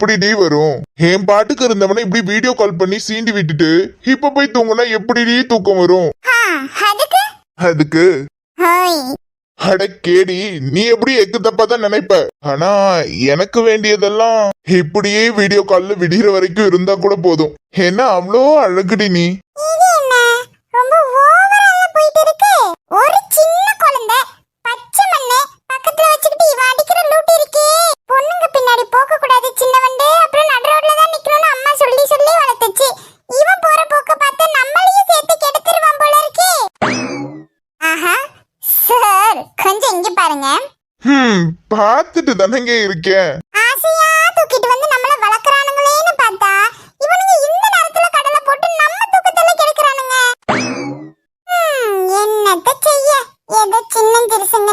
எப்படிடி வரும்? என் பாட்டுக்கு இருந்தவனை இப்படி வீடியோ கால் பண்ணி சீண்டி விட்டுட்டு இப்ப போய் தூங்குனா எப்படிடி தூக்கம் வரும்? அதுக்கு? அட கேடி நீ எப்படி எக்கு தப்பா தான் நினைப்ப? ஆனா எனக்கு வேண்டியதெல்லாம் இப்படியே வீடியோ கால்ல விடிகிற வரைக்கும் இருந்தா கூட போதும். என்ன அவ்வளோ அழகுடி நீ? ஒரு சின்ன பொண்ணுங்க பின்னாடி போக கூடாது சின்னவண்டு. அப்புறம் நடு ரோட்ல தான் நிக்கணும்னு அம்மா சொல்லி சொல்லி வளர்த்துச்சு. இவன் போற போக்க பார்த்து நம்மளையும் சேர்த்து கெடுத்துருவான் போல இருக்கே. ஆஹா சார் கொஞ்சம் இங்க பாருங்க. ஹம் பார்த்துட்டு தானங்க இருக்கேன். ஆசையா தூக்கிட்டு வந்து நம்மள வளர்க்கறானுங்களேன்னு பார்த்தா இவனுங்க இந்த நேரத்துல கடலை போட்டு நம்ம தூக்கத்துல கெடுக்கறானுங்க. என்னத்த செய்ய? ஏதோ சின்ன திருசுங்கன்னு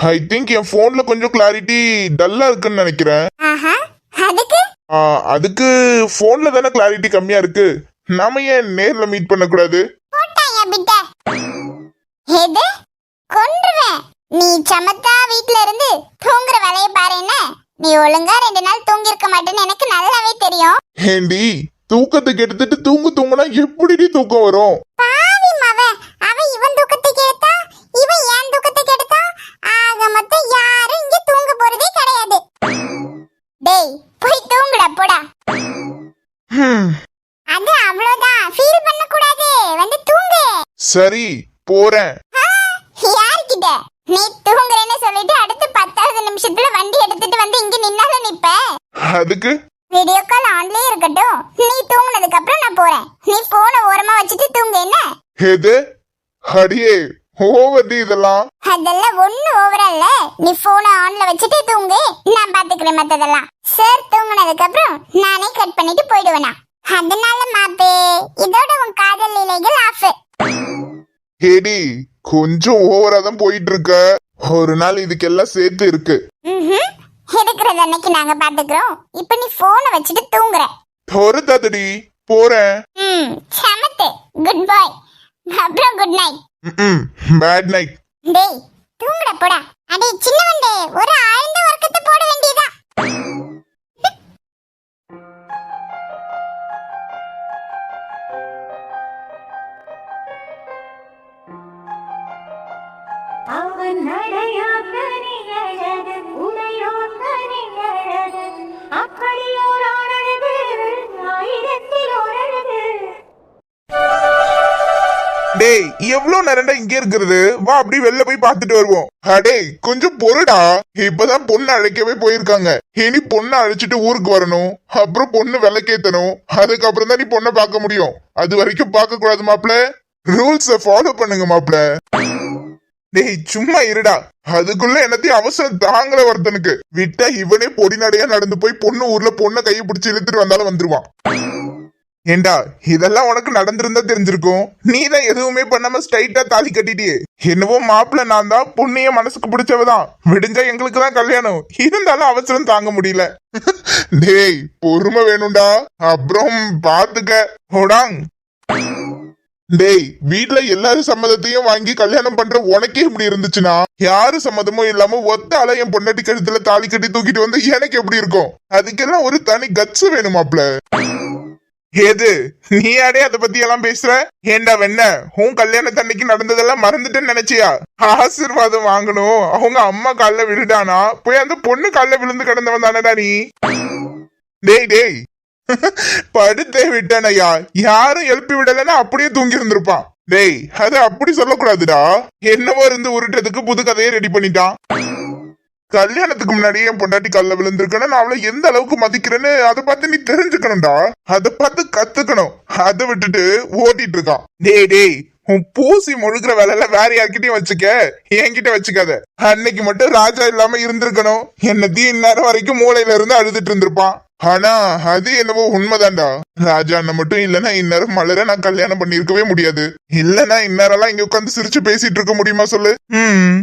ஐ திங்க் என் போன்ல கொஞ்சம் கிளாரிட்டி டல்லா இருக்குன்னு நினைக்கிறேன். ஆஹா அதுக்கு? ஆ, அதுக்கு போன்ல தானே கிளாரிட்டி கம்மியா இருக்கு. நாம ஏன் நேர்ல மீட் பண்ணக்கூடாது? போட்டாயா பிட்ட? எது? கொன்றுவேன் நீ சமத்தா வீட்ல இருந்து தூங்குற வேலைய பாரு என்ன? நீ ஒழுங்கா ரெண்டு நாள் தூங்கி இருக்க மாட்டேன்னு எனக்கு நல்லாவே தெரியும். ஏண்டி தூக்கத்துக்கு எடுத்துட்டு தூங்கு தூங்குனா எப்படிடி தூக்கம் வரும்? பாவி மவ அவ இவன் தூக்கத்தை கெடுத்தா சரி போறேன். யார்கிட்ட? நீ தூங்குறேன்னு சொல்லிட்டு அடுத்து பத்தாவது நிமிஷத்துல வண்டி எடுத்துட்டு வந்து இங்க நின்னால நிப்ப? அதுக்கு? வீடியோ கால் ஆன்லயே இருக்கட்டும். நீ தூங்குனதுக்கு அப்புறம் நான் போறேன். நீ போனை ஓரமா வச்சுட்டு தூங்கு என்ன? எது? அடியே ஓவர்டி இதெல்லாம். அதெல்லாம் ஒண்ணு ஓவரா இல்ல. நீ போனை ஆன்ல வச்சுட்டு தூங்கு. நான் பாத்துக்கிறேன் மத்ததெல்லாம். சார் தூங்குனதுக்கு அப்புறம் நானே கட் பண்ணிட்டு போயிடுவேனா. அதனால மாப்பே இதோட உன் காதல் நிலைகள் ஆஃப் ஏடி கொஞ்சம் ஓவரா தான் போயிட்டு இருக்க ஒரு நாள் இதுக்கெல்லாம் சேர்த்து இருக்கு. இருக்கிறது அன்னைக்கு நாங்க பாத்துக்கிறோம் இப்ப நீ போனை வச்சுட்டு தூங்குற. பொறுத்தாதடி போறேன். ம் சமத்து. குட் பாய் அப்புறம் குட் நைட் பேட் நைட் டேய் தூங்குட போடா. அடே சின்னவண்டே ஒரு ஆழ்ந்த உறக்கத்தை போட வேண்டியதா? அவன் நடையாத்தனி அப்படியோர் ஆயிரத்தில் டேய் எவ்வளவு நேரம்டா இங்க இருக்கிறது? வா அப்படி வெளில போய் பாத்துட்டு வருவோம். அடே கொஞ்சம் பொருடா இப்பதான் பொண்ணு அழைக்கவே போயிருக்காங்க. இனி பொண்ணு அழைச்சிட்டு ஊருக்கு வரணும். அப்புறம் பொண்ணு விளக்கேத்தணும். அதுக்கப்புறம் தான் நீ பொண்ணை பார்க்க முடியும். அது வரைக்கும் பார்க்க கூடாது மாப்பிள்ள ரூல்ஸ ஃபாலோ பண்ணுங்க மாப்பிள்ள டேய் சும்மா இருடா. அதுக்குள்ள என்னத்தையும் அவசரம் தாங்கல ஒருத்தனுக்கு. விட்டா இவனே பொடி நடையா நடந்து போய் பொண்ணு ஊர்ல பொண்ணை கையை பிடிச்சி இழுத்துட்டு வந்தாலும் வந்துருவான். ஏண்டா இதெல்லாம் உனக்கு நடந்திருந்தா தெரிஞ்சிருக்கும். நீ தான் எதுவுமே பண்ணாம ஸ்ட்ரைட்டா தாலி கட்டிட்டியே. என்னவோ மாப்பிள்ள நான் தான் பொண்ணைய மனசுக்கு பிடிச்சவதான். விடிஞ்சா எங்களுக்கு தான் கல்யாணம். இருந்தாலும் அவசரம் தாங்க முடியல. டேய் பொறுமை வேணும்டா. அப்புறம் பாத்துக்க. ஓடாங் டேய் வீட்ல எல்லாரும் சம்மதத்தையும் வாங்கி கல்யாணம் பண்ற உனக்கே இப்படி இருந்துச்சுன்னா? யாரு சம்மதமும் இல்லாம ஒத்த ஆள என் பொண்டாட்டி கழுத்துல தாலி கட்டி தூக்கிட்டு வந்து எனக்கு எப்படி இருக்கும்? அதுக்கெல்லாம் ஒரு தனி கட்ஸ் வேணுமாப்ல ஏது? நீ யாரே அத பத்தி எல்லாம் பேசுற? ஏண்டா வெண்ண? உன் கல்யாணத்தன்னைக்கு நடந்ததெல்லாம் மறந்துட்டேன்னு நினைச்சியா? ஆசீர்வாதம் வாங்கணும். அவங்க அம்மா கால்ல விழுடானா போய் அந்த பொண்ணு கால்ல விழுந்து கிடந்தவன் தானடா நீ? டேய் டேய் படுத்தே விட்டானயா யாரும் எழுப்பி விடலைன்னா அப்படியே தூங்கி இருந்திருப்பான். டேய் அது அப்படி சொல்லக்கூடாதுடா. என்னவோ இருந்து உருட்டுறதுக்கு புது கதையை ரெடி பண்ணிட்டான். கல்யாணத்துக்கு முன்னாடியே என் பொண்டாட்டி கல்ல விழுந்திருக்கணும். நான் அவளை எந்த அளவுக்கு மதிக்கிறேன்னு அதை பார்த்து நீ தெரிஞ்சுக்கணும்டா. அதை பார்த்து கத்துக்கணும். அதை விட்டுட்டு ஓட்டிட்டு இருக்கான். டேய் டேய் உன் பூசி முழுக்கிற வேலையில வேற யார்கிட்டயும் வச்சுக்க. என்கிட்ட வச்சுக்காத. அன்னைக்கு மட்டும் ராஜா இல்லாம இருந்திருக்கணும். என்னத்தையும் இந்நேரம் வரைக்கும் மூளையில இருந்து அழுதுட்டு இருந்திருப்பான். ஆனா அது என்னவோ உண்மைதான்டா. ராஜா அண்ணன் மட்டும் இல்லனா இந்நேரம் மலர நான் கல்யாணம் பண்ணிருக்கவே முடியாது. இல்லனா இந்நேரம்லாம் இங்க உட்காந்து சிரிச்சு பேசிட்டு இருக்க முடியுமா சொல்லு? ம்.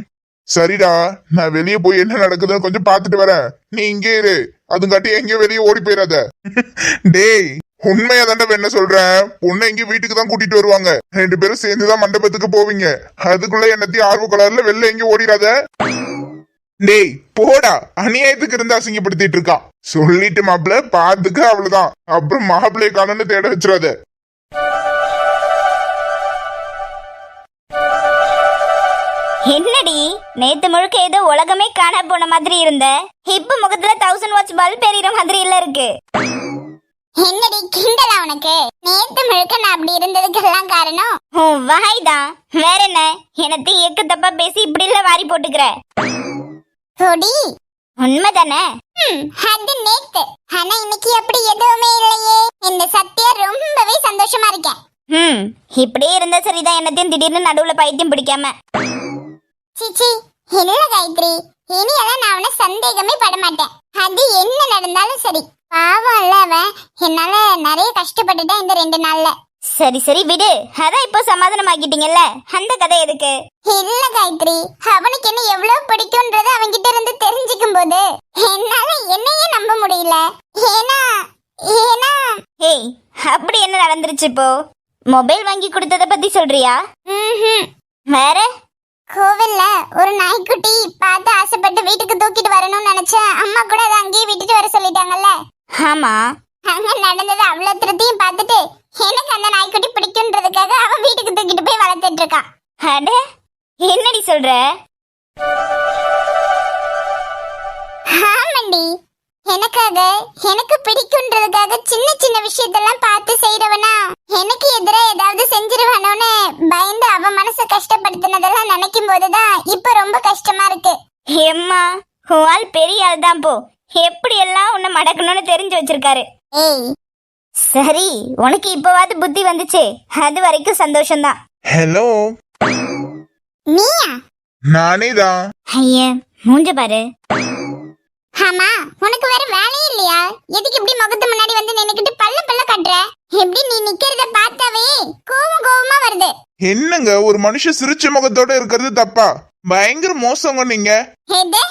சரிடா நான் வெளியே போய் என்ன நடக்குதுன்னு கொஞ்சம் பாத்துட்டு வரேன். நீ இங்கே இரு. அதுங்காட்டி எங்கேயும் வெளியே ஓடி போயிடாத டேய் உண்மையா தாண்டா என்ன சொல்றேன் பொண்ணை எங்க வீட்டுக்கு தான் கூட்டிட்டு வருவாங்க. ரெண்டு பேரும் சேர்ந்துதான் மண்டபத்துக்கு போவீங்க. அதுக்குள்ள என்னத்தையும் ஆர்வ கலர்ல வெளில எங்க ஓடிடாத டேய் போடா. அநியாயத்துக்கு இருந்து அசிங்கப்படுத்திட்டு இருக்கான் சொல்லிட்டு மாப்பிள்ள பாத்துக்க அவ்வளவுதான். அப்புறம் மாப்பிள்ளைய காணும்னு தேட வச்சிடாத. என்னடி? நேத்து முழுக்க ஏதோ உலகமே காண போன மாதிரி இருந்த. இப்ப முகத்துல தௌசண்ட் வாட்ச் பல்ப் எரியற மாதிரி இல்ல இருக்கு. என்னடி கிண்டலா உனக்கு? நேத்து முழுக்க நான் அப்படி இருந்ததுக்கெல்லாம் காரணம்? உன் வாய் தான். வேற என்ன? எனக்கு எக்கு தப்பா பேசி இப்படி இல்ல வாரி போட்டுக்கிற. கொடி உண்மைதானே? அது நேத்து. ஆனா இன்னைக்கு அப்படி எதுவுமே இல்லையே. இந்த சத்யா ரொம்பவே சந்தோஷமா இருக்கேன் ம் இப்படியே இருந்தா சரிதான். என்னத்தையும் திடீர்னு நடுவுல பைத்தியம் பிடிக்காம. சிச்சி இல்ல காயத்ரி? இனி எல்லாம் நான் அவனை சந்தேகமே பட மாட்டேன். அது என்ன நடந்தாலும் சரி. பாவம் இல்ல அவன். என்னால நிறைய கஷ்டப்பட்டுட்டேன் இந்த ரெண்டு நாள்ல. சரி சரி விடு. அதான் இப்போ சமாதானம் ஆக்கிட்டீங்கல்ல அந்த கதை எதுக்கு? இல்ல காயத்ரி. அவனுக்கு என்ன எவ்வளவு பிடிக்கும்ன்றது அவன்கிட்ட இருந்து தெரிஞ்சுக்கும் போது என்னால என்னையே நம்ப முடியல. ஏன்னா ஏன்னா ஏய் அப்படி என்ன நடந்துருச்சு இப்போ? மொபைல் வாங்கி கொடுத்தத பத்தி சொல்றியா. வேற? கோவில்ல ஒரு நாய்க்குட்டி பார்த்து ஆசைப்பட்டு வீட்டுக்கு தூக்கிட்டு வரணும்னு நினைச்சேன் அம்மா கூட அதை அங்கேயே விட்டுட்டு வர சொல்லிட்டாங்கல்ல. ஆமா. அங்க நடந்தது அவ்வளவு திருத்தியும் பார்த்துட்டு எனக்கு அந்த நாய்க்குட்டி பிடிக்கும்ன்றதுக்காக அவன் வீட்டுக்கு தூக்கிட்டு போய் வளர்த்துட்டு இருக்கான் அட என்னடி சொல்ற? ஆமாண்டி. எனக்காக எனக்கு பிடிக்கும்ன்றதுக்காக சின்ன சின்ன விஷயத்தெல்லாம் பார்த்து செய்யறவனா எனக்கு எதிரா ஏதாவது செஞ்சிருவானோன்னு பயந்து அவன் மனசை கஷ்டப்படுத்தினதெல்லாம் நினைக்கும் போதுதான் இப்ப ரொம்ப கஷ்டமா இருக்கு. எம்மா உன் ஆள் பெரிய ஆள் தான் போ. எப்படி எல்லாம் உன்னை மடக்கணும்னு தெரிஞ்சு வச்சிருக்காரு. ஏய் சரி உனக்கு இப்பவாது புத்தி வந்துச்சே. அது வரைக்கும் சந்தோஷம்தான். ஹலோ நீயா? நானே தான் ஐய மூஞ்ச பாரு. ஆமா உனக்கு வேற வேலையே இல்லையா? எதுக்கு இப்படி முகத்து முன்னாடி வந்து நின்னுக்கிட்டு பல்ல பல்ல கட்டுற? எப்படி நீ நிக்கிறத பார்த்தாவே கோவம் கோவமா வருது. என்னங்க ஒரு மனுஷன் சிரிச்ச முகத்தோட இருக்கிறது தப்பா? பயங்கர மோசங்க நீங்க. எது?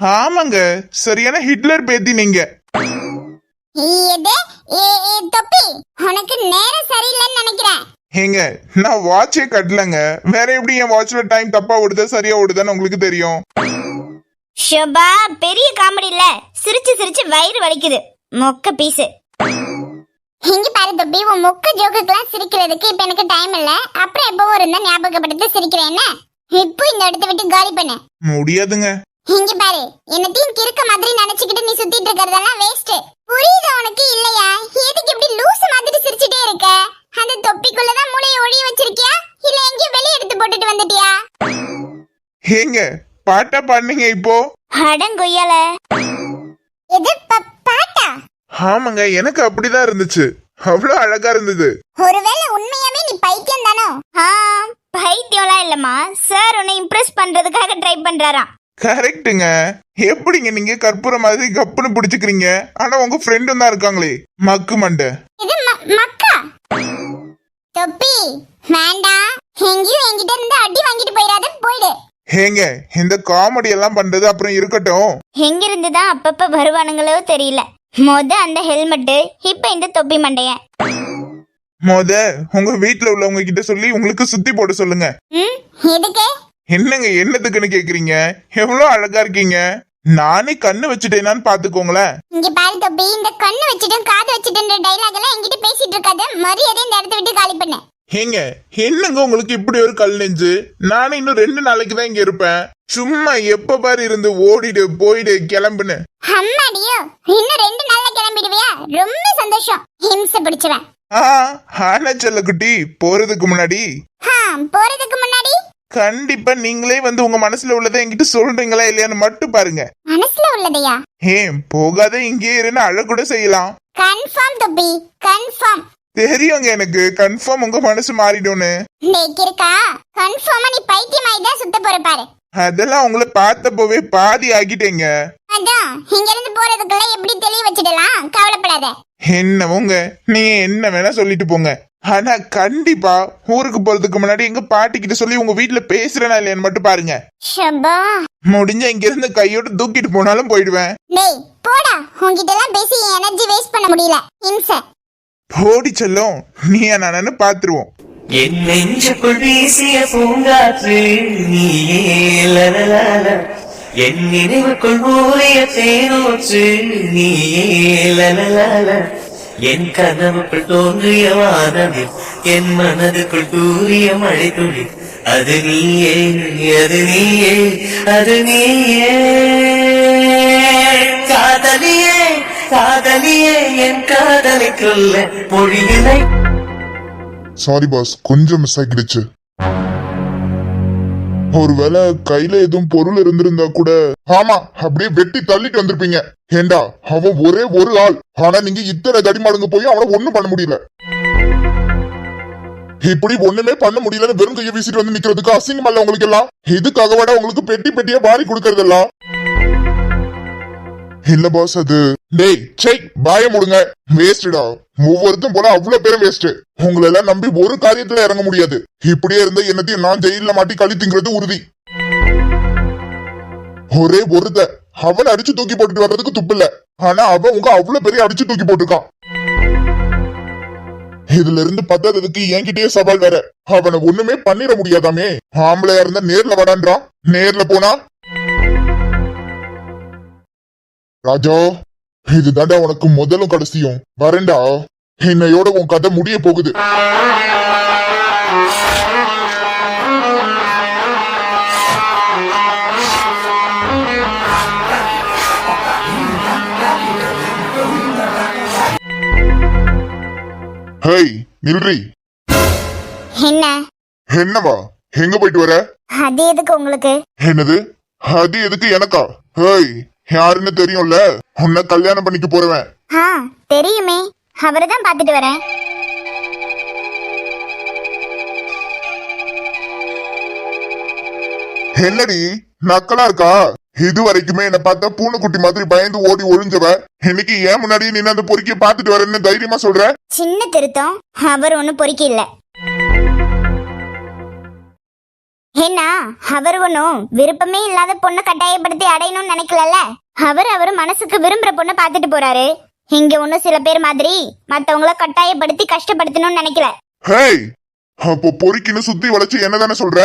ஆமாங்க சரியான ஹிட்லர் பேத்தி நீங்க. தொப்பி உனக்கு நேரம் சரியில்லைன்னு நினைக்கிறேன். ஏங்க நான் வாட்சே கட்டலங்க. வேற எப்படி என் வாட்ச்ல டைம் தப்பா ஓடுதா சரியா ஓடுதான்னு உங்களுக்கு தெரியும். ஷோபா பெரிய காமெடி இல்ல சிரிச்சு சிரிச்சு வயிறு வலிக்குது. மொக்க பீஸு இங்க பாரு தொப்பி உன் மொக்க ஜோக்குக்கெல்லாம் சிரிக்கிறதுக்கு இப்ப எனக்கு டைம் இல்ல. அப்புறம் எப்பவும் இருந்தா ஞாபகப்படுத்தி சிரிக்கிறேன் என்ன? இப்போ இந்த இடத்த விட்டு காலி பண்ணு. முடியாதுங்க. இங்க பாரு என்னத்தையும் கிறுக்க மாதிரி நினைச்சுக்கிட்டு நீ சுத்திட்டு இருக்கறதெல்லாம் வேஸ்ட் புரியுதா உனக்கு இல்லையா? எதுக்கு இப்படி லூஸ் மாதிரி சிரிச்சிட்டே இருக்க? அந்த தொப்பிக்குள்ளதான் மூளையை ஒளிய வச்சிருக்கியா? இல்ல எங்கேயும் வெளிய எடுத்து போட்டுட்டு வந்துட்டியா? ஏங்க பாட்டா பாடுனீங்க இப்போ? அடங்கொய்யால. எது ப- பாட்டா? ஆமாங்க எனக்கு அப்படிதான் இருந்துச்சு. அவ்வளவு அழகா இருந்தது. ஒருவேளை உண்மையாவே நீ பைத்தியம் தானோ ஆ பைத்தியம்லாம் இல்லம்மா. சார் உன்னை இம்ப்ரெஸ் பண்றதுக்காக ட்ரை பண்றாராம். கரெக்ட்டுங்க எப்படிங்க நீங்க கற்பூர மாதிரி கப்புன்னு பிடிச்சுக்கிறீங்க? ஆனா உங்க ஃப்ரெண்டும் தான் இருக்காங்களே. மக்கு மண்டை. இது மக்கா? தொப்பி வேண்டாம் எங்கேயும் என்கிட்ட இருந்து அடி வாங்கிட்டு போயிடாத போயிடு. ஏங்க இந்த காமெடி எல்லாம் பண்றது அப்புறம் இருக்கட்டும். எங்கிருந்து தான் அப்பப்ப வருவானுங்களோ தெரியல. மொத அந்த ஹெல்மெட்டு இப்ப இந்த தொப்பி மண்டையன் மொத உங்க வீட்ல உள்ளவங்க கிட்ட சொல்லி உங்களுக்கு சுத்தி போட சொல்லுங்க. ம் எதுக்கு? என்னங்க என்னத்துக்குன்னு கேக்குறீங்க? எவ்வளவு அழகா இருக்கீங்க? நானே கண்ணு வச்சுட்டேனான்னு பாத்துக்கோங்களேன். இங்க பாரு இந்த கண்ணு வச்சுட்டும் காது வச்சுட்டுன்ற டைலாக் எல்லாம் என்கிட்ட பேசிட்டு இருக்காத. மரியாதை இந்த இடத்த விட்டு காலி பண்ணு. ஏங்க என்னங்க உங்களுக்கு இப்படி ஒரு கல் நெஞ்சு? நானே இன்னும் ரெண்டு நாளைக்கு தான் இங்க இருப்பேன். சும்மா எப்ப பாரு இருந்து ஓடிடு போயிடு கிளம்புன்னு. அம்மாடியோ இன்னும் ரெண்டு நாள்ல கிளம்பிடுவியா? ரொம்ப சந்தோஷம். ஹிம்ச பிடிச்சவன். ஆ ஆனா செல்லக்குட்டி போறதுக்கு முன்னாடி. ஹா போறதுக்கு முன்னாடி? கண்டிப்பா நீங்களே வந்து உங்க மனசுல உள்ளதை என்கிட்ட சொல்றீங்களா இல்லையான்னு மட்டும் பாருங்க. மனசுல உள்ளதையா? ஏன் போகாத இங்கே இருன்னு அழ கூட செய்யலாம். கன்ஃபார்ம் தொப்பி கன்ஃபார்ம் தெரியுங்க எனக்கு கன்ஃபார்ம் உங்க மனசு மாறிடும்னு. டேய் கிறுக்கா கன்ஃபார்மா நீ பைத்தியமாயி தான் சுத்த போற பாரு. அதெல்லாம் உங்களை பார்த்தப்போவே பாதி ஆகிட்டேங்க. அதான் இங்க இருந்து போறதுக்குள்ள எப்படி தெளிய வச்சிடலாம் கவலைப்படாத. என்னவோங்க? நீங்க என்ன வேணா சொல்லிட்டு போங்க. ஆனா கண்டிப்பா ஊருக்கு போறதுக்கு முன்னாடி எங்க பாட்டி கிட்ட சொல்லி உங்க வீட்டுல பேசுறேனா இல்லையான்னு மட்டும் பாருங்க. ஷபா முடிஞ்ச இங்க இருந்து கையோட தூக்கிட்டு போனாலும் போயிடுவேன். டேய் போடா. உன்கிட்ட எல்லாம் பேசி எனர்ஜி வேஸ்ட் பண்ண முடியல. இம்ச. போடி செல்லம் நீ என்னன்னு பாத்துருவோம் என் நெஞ்சுக்குள் வீசிய பூங்காற்று நீயே என் நினைவுக்குள் ஊறிய தேனூற்று நீயே என் கனவுக்குள் தோன்றிய வானவில் என் மனதுக்குள் தூரிய மழை துளி அது நீயே அது நீயே அது நீயே. காதலியே காதலியே என் காதலை கொல்ல மொழியிலை சாரி பாஸ் கொஞ்சம் மிஸ் ஆகிடுச்சு. ஒருவேளை கையில எதுவும் பொருள் இருந்திருந்தா கூட. ஆமா அப்படியே வெட்டி தள்ளிட்டு வந்திருப்பீங்க. ஏண்டா அவன் ஒரே ஒரு ஆள். ஆனா நீங்க இத்தனை தடிமாடுங்க போய் அவனை ஒண்ணும் பண்ண முடியல. இப்படி ஒண்ணுமே பண்ண முடியலன்னு வெறும் கையை வீசிட்டு வந்து நிக்கிறதுக்கு அசிங்கம் அல்ல உங்களுக்கு எல்லாம்? இதுக்காக விட உங்களுக்கு பெட்டி பெட்டியா வாரி கொடுக்கறதெல்லாம்? இல்ல பாஸ் அது டேய் சை பாய முடுங்க. வேஸ்டடா ஒவ்வொருத்தரும் போல அவ்வளவு பேரும் வேஸ்ட் உங்களை எல்லாம் நம்பி ஒரு காரியத்துல இறங்க முடியாது. இப்படியே இருந்த என்னத்தையும் நான் ஜெயில மாட்டி கழித்துங்கிறது உறுதி. ஒரே ஒருத்த. அவன் அடிச்சு தூக்கி போட்டுட்டு வர்றதுக்கு துப்பு இல்ல. ஆனா அவன் உங்க அவ்வளவு பெரிய அடிச்சு தூக்கி போட்டிருக்கான். இதுல இருந்து பத்தாததுக்கு என்கிட்டயே சவால் வேற. அவனை ஒண்ணுமே பண்ணிட முடியாதாமே. ஆம்பளையா இருந்தா நேர்ல வரான்றான் நேர்ல போனா ராஜா இதுதான்டா உனக்கு முதலும் கடைசியும். வரேன்டா. என்னையோட உன் கதை முடிய போகுது. ஹேய் நில்றி. என்ன? என்னவா? எங்க போயிட்டு வர? அது எதுக்கு உங்களுக்கு? என்னது? அது எதுக்கு எனக்கா? ஹேய் யாருன்னு தெரியும்ல? உன்னை கல்யாணம் பண்ணிக்க போறவன். ஆ தெரியுமே. அவரை தான் பார்த்துட்டு வரேன். என்னடி நக்கலா இருக்கா? இது வரைக்குமே என்ன பார்த்தா பூனைக்குட்டி மாதிரி பயந்து ஓடி ஒளிஞ்சவ. இன்னைக்கு ஏன் முன்னாடியே நீ அந்த பொறுக்கிய பாத்துட்டு வரேன்னு தைரியமா சொல்ற? சின்ன திருத்தம். அவர் ஒன்றும் பொறுக்கி இல்ல. என்ன அவர் ஒன்றும் விருப்பமே இல்லாத பொண்ணை கட்டாயப்படுத்தி அடையணும்னு நினைக்கலல்ல? அவர் அவர் மனசுக்கு விரும்புற பொண்ணை பார்த்துட்டு போறாரு. இங்க ஒன்றும் சில பேர் மாதிரி மத்தவங்கள கட்டாயப்படுத்தி கஷ்டப்படுத்தணும்னு நினைக்கல. ஹேய் அப்போ பொறுக்கின்னு சுத்தி வளைச்சு என்னதானே சொல்ற?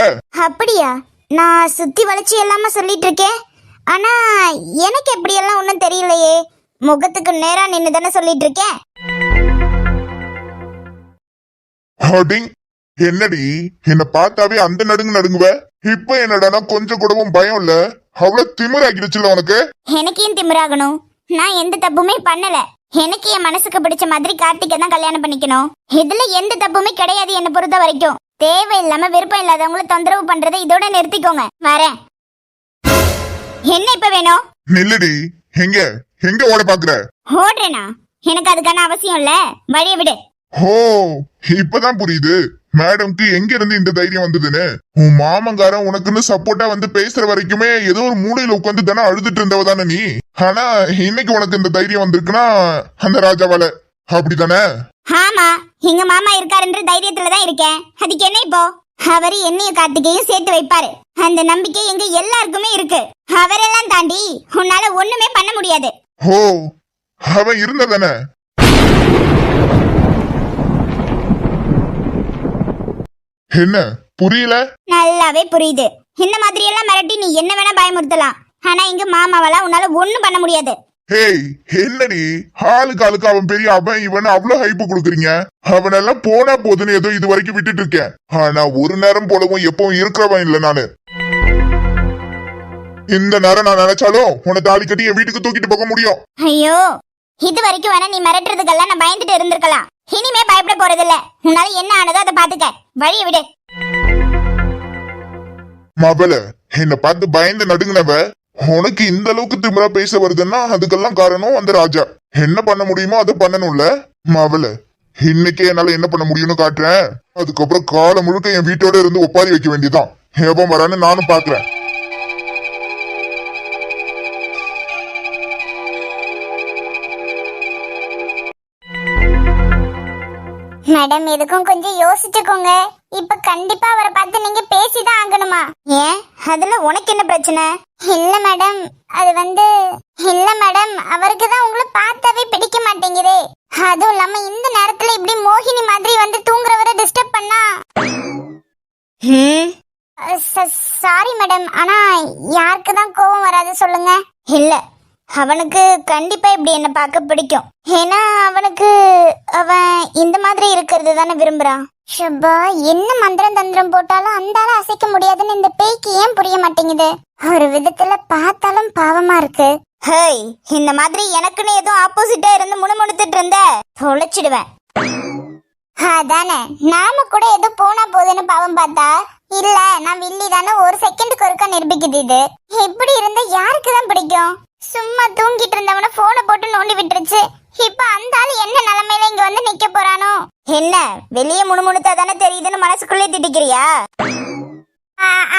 அப்படியா? நான் சுத்தி வளைச்சு எல்லாமே சொல்லிட்டு இருக்கேன். ஆனா எனக்கு எப்படியெல்லாம் ஒன்றும் தெரியலையே. முகத்துக்கு நேரா நின்று தானே சொல்லிட்டு இருக்கேன். அடிங் என்னடி என்ன பார்த்தாவே அந்த நடுங்கு நடுங்குவ? இப்ப என்னடானா கொஞ்சம் கூடவும் பயம் இல்ல? அவ்வளவு திமிராக்கிடுச்சுல உனக்கு? எனக்கு ஏன் திமிராகணும்? நான் எந்த தப்புமே பண்ணல. எனக்கு என் மனசுக்கு பிடிச்ச மாதிரி கார்த்திகை தான் கல்யாணம் பண்ணிக்கணும். இதுல எந்த தப்புமே கிடையாது என்ன பொறுத்த வரைக்கும். தேவையில்லாம விருப்பம் இல்லாதவங்கள தொந்தரவு பண்றதை இதோட நிறுத்திக்கோங்க. வரேன். என்ன இப்ப வேணும்? நில்லுடி எங்க எங்க ஓட பாக்குற? ஓடுறேனா? எனக்கு அதுக்கான அவசியம் இல்ல. வழிய விடு. ஓ இப்பதான் புரியுது. மேடம்க்கு எங்க இருந்து இந்த தைரியம் வந்ததுன்னு? உன் மாமங்காரன் உனக்குன்னு சப்போர்ட்டா வந்து பேசுற வரைக்குமே ஏதோ ஒரு மூலையில உட்காந்து தானே அழுதுட்டு இருந்தவ தானே நீ? ஆனா இன்னைக்கு உனக்கு இந்த தைரியம் வந்திருக்குன்னா அந்த ராஜாவால. அப்படிதானே ஆமா எங்க மாமா இருக்காருன்ற தைரியத்துல தான் இருக்கேன். அதுக்கு என்ன இப்போ? அவரு என்னையும் கார்த்திகையும் சேர்த்து வைப்பாரு. அந்த நம்பிக்கை எங்க எல்லாருக்குமே இருக்கு. அவரெல்லாம் தாண்டி உன்னால ஒண்ணுமே பண்ண முடியாது. ஓ அவன் இருந்ததானே என்ன புரியல? நல்லாவே புரியுது. இந்த மாதிரி எல்லாம் மிரட்டி நீ என்ன வேணா பயமுறுத்தலாம். ஆனா இங்க மாமாவெல்லாம் உன்னால ஒண்ணும் பண்ண முடியாது. ஹேய் என்னடி? ஆளுக்கு ஆளுக்கு அவன் பெரிய அவன் இவன் அவ்வளவு ஹைப்பு கொடுக்குறீங்க. அவனெல்லாம் போனா போதுன்னு ஏதோ இது வரைக்கும் விட்டுட்டு இருக்கேன். ஆனா ஒரு நேரம் போலவும் எப்பவும் இருக்கிறவன் இல்ல நானு. இந்த நேரம் நான் நினைச்சாலும் உன்னை தாலி கட்டி என் வீட்டுக்கு தூக்கிட்டு போக முடியும். ஐயோ இது வரைக்கும் வேணா நீ மிரட்டுறதுக்கெல்லாம் நான் பயந்துட்டு இருந்திருக்கலாம். இனிமே பயப்பட போறதில்ல. உன்னால என்ன ஆனதோ அதை பாத்துக்க. வழிய விடு. மபல என்ன பார்த்து பயந்து நடுங்கினவ உனக்கு இந்த அளவுக்கு திமிரா பேச வருதுன்னா அதுக்கெல்லாம் காரணம் அந்த ராஜா. என்ன பண்ண முடியுமோ அதை பண்ணணும்ல? மவள இன்னைக்கே என்னால என்ன பண்ண முடியும்னு காட்டுறேன். அதுக்கப்புறம் காலம் முழுக்க என் வீட்டோட இருந்து ஒப்பாரி வைக்க வேண்டியதுதான். ஏபம் வரான்னு நானும் பாக்குறேன். மேடம் எதுக்கும் கொஞ்சம் யோசிச்சுக்கோங்க. இப்ப கண்டிப்பா அவரை பார்த்து நீங்க பேசிதான் ஆகணுமா? ஏன்? அதுல உனக்கு என்ன பிரச்சனை? இல்ல மேடம் அது வந்து இல்ல மேடம் அவருக்கு தான் உங்களை பார்த்தாவே பிடிக்க மாட்டேங்குதே. அதுவும் இல்லாம இந்த நேரத்துல இப்படி மோகினி மாதிரி வந்து தூங்குறவரை டிஸ்டர்ப் பண்ணா? சாரி மேடம் ஆனா யாருக்கு தான் கோவம் வராது சொல்லுங்க. இல்ல அவனுக்கு கண்டிப்பா இப்படி என்ன பார்க்க பிடிக்கும். ஏன்னா அவனுக்கு அவன் இந்த மாதிரி இருக்கிறது தானே விரும்புறான். ஷப்பா என்ன மந்திரம் தந்திரம் போட்டாலும் அந்தால அசைக்க முடியாதுன்னு இந்த பேய்க்கு ஏன் புரிய மாட்டேங்குது? ஒரு விதத்துல பார்த்தாலும் பாவமா இருக்கு. ஹேய் இந்த மாதிரி எனக்குன்னு ஏதோ ஆப்போசிட்டா இருந்து முணுமுணுத்துட்டு இருந்த தொலைச்சிடுவேன். அதானே நாம கூட ஏதோ போனா போதுன்னு பாவம் பார்த்தா? இல்ல நான் வில்லி தானே ஒரு செகண்டுக்கு ஒருக்கா நிரூபிக்குது இது. இப்படி இருந்தா யாருக்கு தான் பிடிக்கும்? சும்மா தூங்கிட்டு இருந்தவன போனை போட்டு நோண்டி விட்டுருச்சு. இப்ப அந்த ஆளு என்ன நிலைமையில இங்க வந்து நிக்க போறானோ? என்ன? வெளியே முணுமுணுத்தா தானே தெரியுதுன்னு மனசுக்குள்ளே திட்டிக்கிறியா?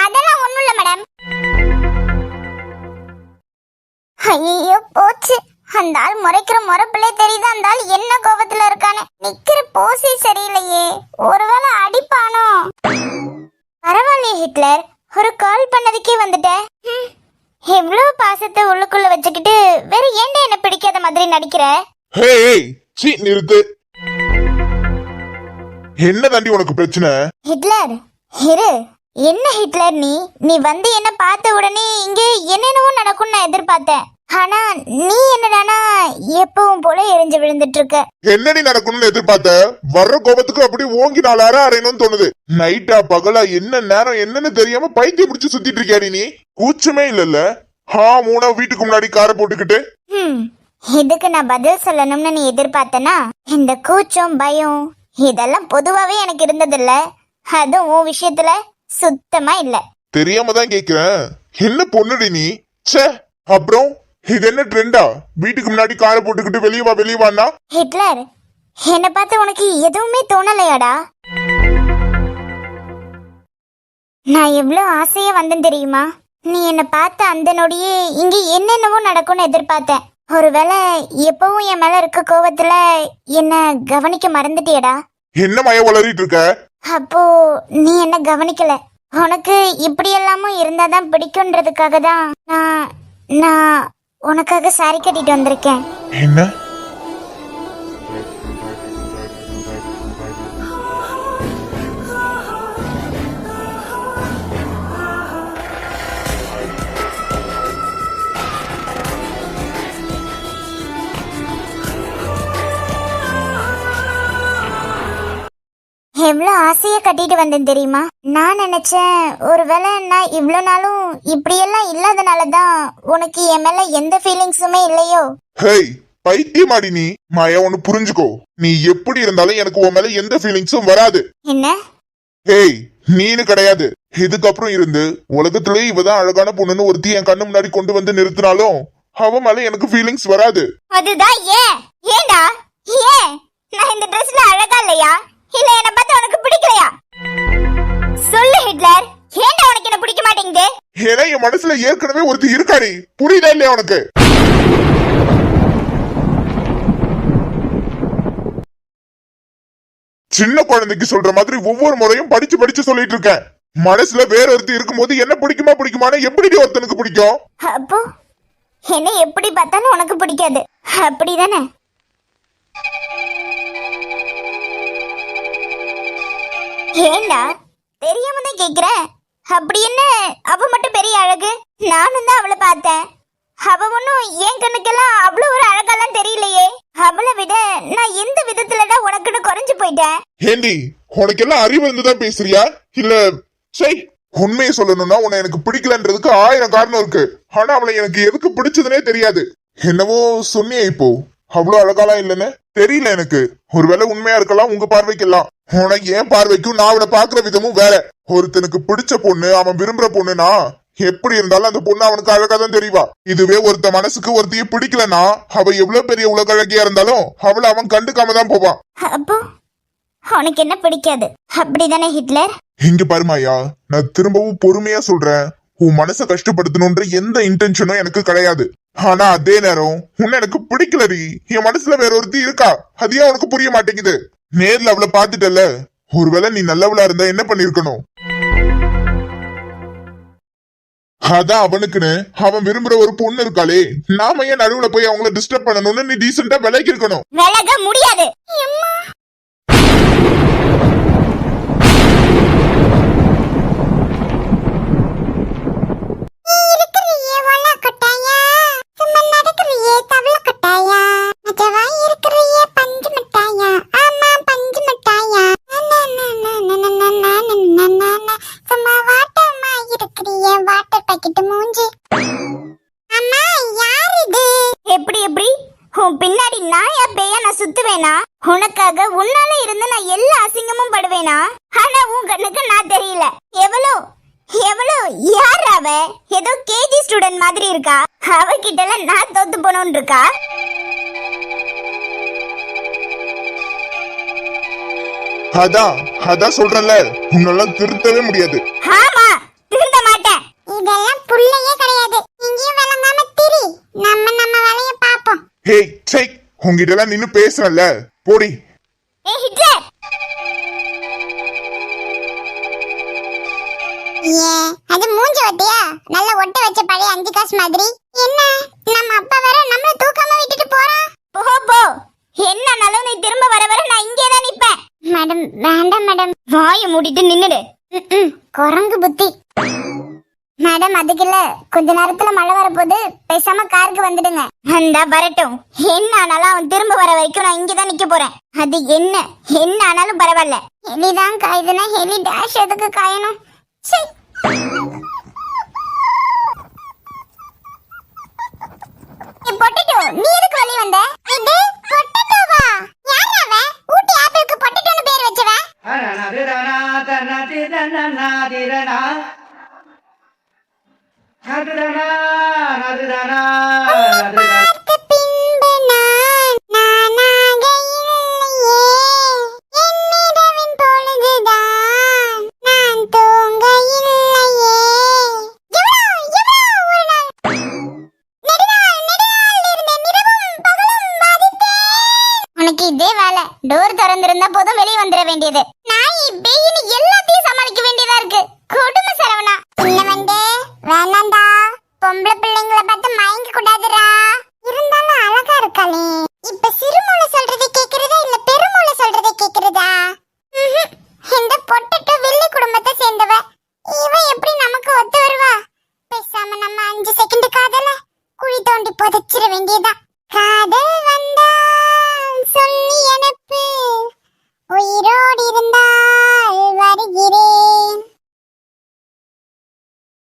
அதெல்லாம் ஒண்ணும் இல்ல மேடம் ஐயோ போச்சு. அந்த ஆள் முறைக்கிற முறைப்பிலே தெரியுது அந்த ஆள் என்ன கோபத்துல இருக்கானே நிக்கிற போசே சரியில்லையே. ஒருவேளை அடிப்பானோ? பரவாயில்லையே ஹிட்லர். ஒரு கால் பண்ணதுக்கே வந்துட்ட ஹம், எவ்வளவு பாசத்தை உள்ளுக்குள்ள வச்சுக்கிட்டு வேற ஏன்டா என்ன பிடிக்காத மாதிரி நடிக்கிற? ஹே சீ நிறுத்து. என்ன தாண்டி உனக்கு பிரச்சனை? ஹிட்லர் இரு. என்ன ஹிட்லர் நீ? நீ வந்து என்ன பார்த்த உடனே இங்க என்னென்னவோ நடக்கும்னு நான் எதிர்பார்த்தேன். ஆனா நீ என்னடானா எப்பவும் போல எரிஞ்சு விழுந்துட்டு இருக்க என்னடி நடக்கணும்னு எதிர்பார்த்த? வர்ற கோபத்துக்கு அப்படி ஓங்கி நாலார அரையணும்னு தோணுது. நைட்டா பகலா என்ன நேரம் என்னன்னு தெரியாம பைத்தியம் பிடிச்சு சுத்திட்டு இருக்கியாடி நீ? கூச்சமே இல்லல்ல? ஹா மூணா வீட்டுக்கு முன்னாடி காரை போட்டுக்கிட்டு. இதுக்கு நான் பதில் சொல்லணும்னு நீ எதிர்பார்த்தனா? இந்த கூச்சம் பயம் இதெல்லாம் பொதுவாவே எனக்கு இருந்ததில்ல. அதுவும் உன் விஷயத்துல சுத்தமா இல்ல. தெரியாம தான் கேக்குறேன். என்ன பொண்ணுடி நீ? ச்சே அப்புறம்? இது என்ன ட்ரெண்டா வீட்டுக்கு முன்னாடி காரை போட்டுக்கிட்டு வெளியே வா வெளியே வான்னா ஹிட்லர் என்ன பார்த்து உனக்கு எதுவுமே தோணலையாடா? நான் எவ்வளவு ஆசையா வந்தேன் தெரியுமா? நீ என்ன பார்த்த அந்த நொடியே இங்க என்னென்னவோ நடக்கும்னு எதிர்பார்த்தேன். ஒருவேளை எப்பவும் என் மேல இருக்க கோவத்துல என்ன கவனிக்க மறந்துட்டியடா? என்ன மய வளரிட்டு இருக்க? அப்போ நீ என்ன கவனிக்கல. உனக்கு இப்படி எல்லாமும் இருந்தாதான் பிடிக்கும்ன்றதுக்காக தான் நான் நான் உனக்காக சாரி கட்டிட்டு வந்திருக்கேன். என்ன? எவ்வளவு ஆசையா கட்டிட்டு வந்தேன் தெரியுமா? நான் நினைச்சேன் ஒருவேளை நான் இவ்வளவு நாளும் இப்படியெல்லாம் இல்லாதனால தான் உனக்கு என் மேல எந்த ஃபீலிங்ஸுமே இல்லையோ? ஹேய் பைத்தியமாடி நீ. மாயா ஒன்னு புரிஞ்சுக்கோ. நீ எப்படி இருந்தாலும் எனக்கு உன் மேல எந்த ஃபீலிங்ஸும் வராது. என்ன? ஹேய் நீனு கிடையாது. இதுக்கப்புறம் இருந்து உலகத்திலே இவதான் அழகான பொண்ணுன்னு ஒருத்தி என் கண்ணு முன்னாடி கொண்டு வந்து நிறுத்தினாலும் அவ மேல எனக்கு ஃபீலிங்ஸ் வராது. அதுதான் ஏன்? ஏண்டா? ஏன்? நான் இந்த ட்ரெஸ்ல அழகா இல்லையா? இல்ல என்ன பார்த்தா உனக்கு பிடிக்கலையா? சொல்லு ஹிட்லர். ஏண்டா உனக்கு என்ன பிடிக்க மாட்டேங்குது? ஏன்னா என் மனசுல ஏற்கனவே ஒருத்தி இருக்காடி புரியுதா இல்லையா உனக்கு? சின்ன குழந்தைக்கு சொல்ற மாதிரி ஒவ்வொரு முறையும் படிச்சு படிச்சு சொல்லிட்டு இருக்கேன். மனசுல வேற ஒருத்தி இருக்கும்போது என்ன பிடிக்குமா பிடிக்குமான்னு எப்படி ஒருத்தனுக்கு பிடிக்கும்? அப்போ என்ன எப்படி பார்த்தாலும் உனக்கு பிடிக்காது. அப்படிதானே? ஏண்டா? தெரியாம தான் கேக்குற. அப்படி என்ன? அவ மட்டும் பெரிய அழகு. நானும் தான் அவளை பார்த்தேன். அவ ஒன்னும் என் கண்ணுக்கெல்லாம் அவ்வளவு ஒரு அழகாலாம் தெரியலையே. அவளை விட நான் எந்த விதத்துலடா உனக்குன்னு குறைஞ்சு போயிட்டேன்? ஏண்டி உனக்கெல்லாம் அறிவு இருந்துதான் பேசுறியா? இல்ல சரி உண்மையை சொல்லணும்னா உன்னை எனக்கு பிடிக்கலன்றதுக்கு ஆயிரம் காரணம் இருக்கு. ஆனா அவளை எனக்கு எதுக்கு பிடிச்சதுனே தெரியாது. என்னவோ சொன்னியே இப்போ. அவ்வளவு அழகாலாம் இல்லைன்னு தெரியல எனக்கு. ஒருவேளை உண்மையா இருக்கலாம் உங்க பார்வைக்கெல்லாம். உனக்கு ஏன் பார்வைக்கும் நான் அவனை பாக்குற விதமும் வேற. ஒருத்தனுக்கு பிடிச்ச பொண்ணு அவன் விரும்புற பொண்ணுனா எப்படி இருந்தாலும் அந்த பொண்ணு அவனுக்கு அழகா தான் தெரியவா இதுவே ஒருத்த மனசுக்கு ஒருத்தைய பிடிக்கலனா அவ எவ்வளவு பெரிய உலக அழகியா இருந்தாலும் அவளை அவன் கண்டுக்காம தான் போவான் அப்போ என்ன பிடிக்காது? அப்படிதானே ஹிட்லர்? இங்க பாருமாயா நான் திரும்பவும் பொறுமையா சொல்றேன். உன் மனசை கஷ்டப்படுத்தணும்ன்ற எந்த இன்டென்ஷனும் எனக்கு கிடையாது. ஆனா அதே நேரம் உன்னை எனக்கு பிடிக்கலடி. என் மனசுல வேற ஒருத்தி இருக்கா? அது ஏன் உனக்கு புரிய மாட்டேங்குது? நேர்ல அவளை பாத்துட்டல ஒருவேளை நீ நல்லவளா இருந்தா என்ன பண்ணிருக்கணும் அதான் அவனுக்குன்னு. அவன் விரும்புற ஒரு பொண்ணு இருக்காளே. நாம ஏன் நடுவுல போய் அவங்கள டிஸ்டர்ப் பண்ணணும்னு நீ டீசெண்டா விலைக்கு இருக்கணும். விலக முடியாது. சும்மா நடக்கிறியே மஜவா இருக்கிறியே பஞ்சு மிட்டாயா ஆமா பஞ்சு மிட்டாயா சும்மா வாட்டமா இருக்கிறியே வாட்டர் பாக்கெட் மூஞ்சி அம்மா யார் இது எப்படி எப்படி உன் பின்னாடி நாயா பேயா நான் சுத்துவேனா உனக்காக உன்னால இருந்து நான் எல்லா அசிங்கமும் படுவேனா ஆனா உன் கண்ணுக்கு நான் தெரியல எவ்வளோ எவ்வளோ யார் அவ ஏதோ கேஜி ஸ்டூடெண்ட் மாதிரி இருக்கா அவகிட்ட எல்லாம் நான் தோத்து போனோன்னு இருக்கா அதான் அதான் சொல்றேன்ல. உன்னெல்லாம் திருத்தவே முடியாது. ஆமா திருந்த மாட்டேன். இதெல்லாம் புள்ளையே கிடையாது. இங்கேயும் விளங்காம திரி. நம்ம நம்ம வேலைய பாப்போம் ஹேய் சை உங்ககிட்ட எல்லாம் நின்னு பேசுறேன்ல. போடி. ஏ ஹிட்லர். ஏ அது மூஞ்ச ஒட்டியா? நல்ல ஒட்ட வச்ச பழைய அஞ்சு காசு மாதிரி. என்ன? நம்ம அப்பா வேற நம்மள தூக்காம விட்டுட்டு போறான். போ போ. என்னனாலும் நீ திரும்ப வர வர நான் இங்கே தான் நிப்பேன். மேடம் வேண்டாம் மேடம். வாயை மூடிட்டு நின்னுடு. குரங்கு புத்தி. மேடம் அதுக்கு இல்ல. கொஞ்ச நேரத்துல மழை வரப்போகுது. பேசாம காருக்கு வந்துடுங்க. அந்த வரட்டும். என்ன ஆனாலும் அவன் திரும்ப வர வரைக்கும் நான் இங்கதான் நிக்க போறேன். அது என்ன? என்ன ஆனாலும் பரவாயில்ல. ஹெலிதான் காயுதுன்னா ஹெலி டேஷ் எதுக்கு காயணும்? ஏய், பொட்டேட்டோ, நீ எதுக்கு வெளிய வந்த? இது பொட்டேட்டோவா? யார் அவன்? ஊட்டி ஆப்பிளுக்கு பொட்டேட்டோன்னு பேர் டோர் திறந்திருந்தா போதும் வெளியே வந்துட வேண்டியது.